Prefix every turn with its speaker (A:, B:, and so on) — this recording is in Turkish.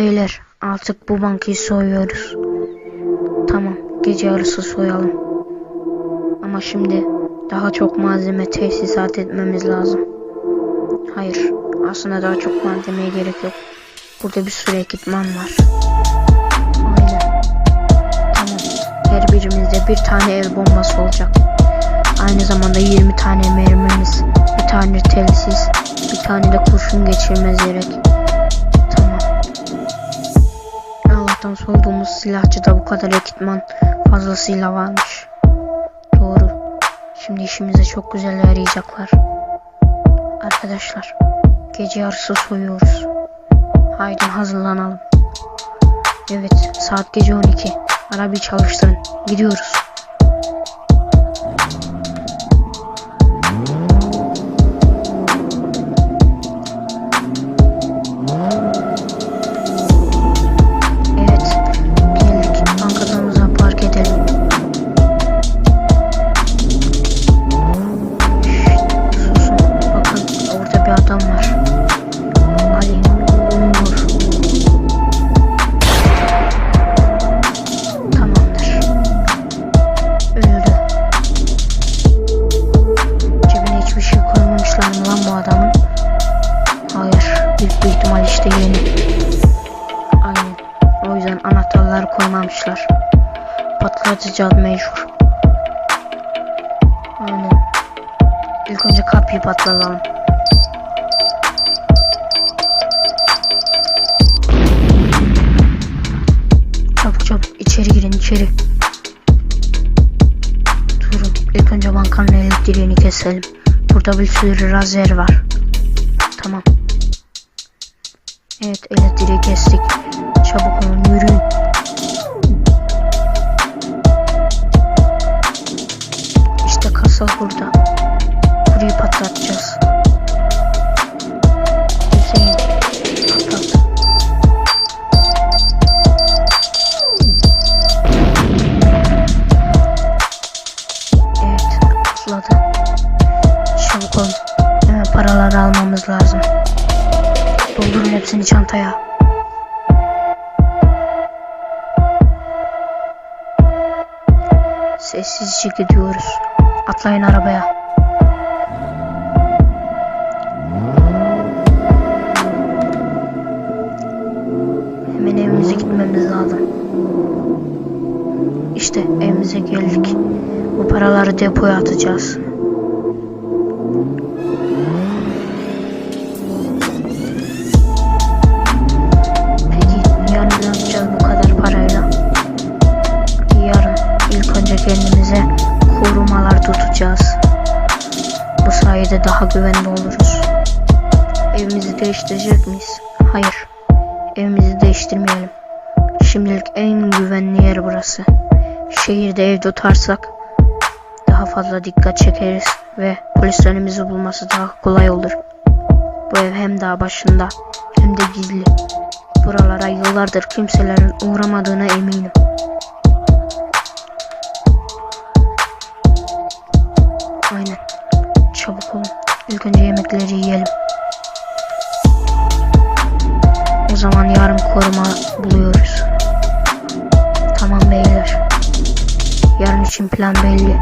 A: Beyler artık bu bankayı soyuyoruz. Tamam gece yarısı soyalım. Ama şimdi daha çok malzeme tesisat etmemiz lazım. Hayır aslında daha çok malzemeye gerek yok. Burada bir sürü ekipman var. Aynen. Tamam. Her birimizde bir tane el bombası olacak. Aynı zamanda 20 tane mermimiz, bir tane telsiz, bir tane de kurşun geçirmez gerek. Allah'tan sorduğumuz silahçıda bu kadar ekipman fazlasıyla varmış. Doğru. Şimdi işimize çok güzel yarayacaklar. Arkadaşlar, gece yarısı soyuyoruz. Haydi hazırlanalım. Evet, saat gece 12. Arabayı çalıştırın. Gidiyoruz. Koymamışlar. Patlatacağız mecbur. Aynen. İlk önce kapıyı patlatalım. Çabuk çabuk içeri girin içeri. Durun ilk önce bankanın elektriğini keselim. Burada bir sürü lazer var. Tamam. Evet elektriği kestik. Çabuk olun yürüyün. Hepsini çantaya. Sessizce gidiyoruz. Atlayın arabaya. Hemen evimize gitmemiz lazım. İşte evimize geldik. Bu paraları depoya atacağız. Sayede daha güvenli oluruz. Evimizi değiştirecek miyiz? Hayır. Evimizi değiştirmeyelim. Şimdilik en güvenli yer burası. Şehirde ev tutarsak daha fazla dikkat çekeriz ve polislerimizi bulması daha kolay olur. Bu ev hem daha başında hem de gizli. Buralara yıllardır kimselerin uğramadığına eminim. Zaman yarın koruma buluyoruz. Tamam beyler. Yarın için plan belli.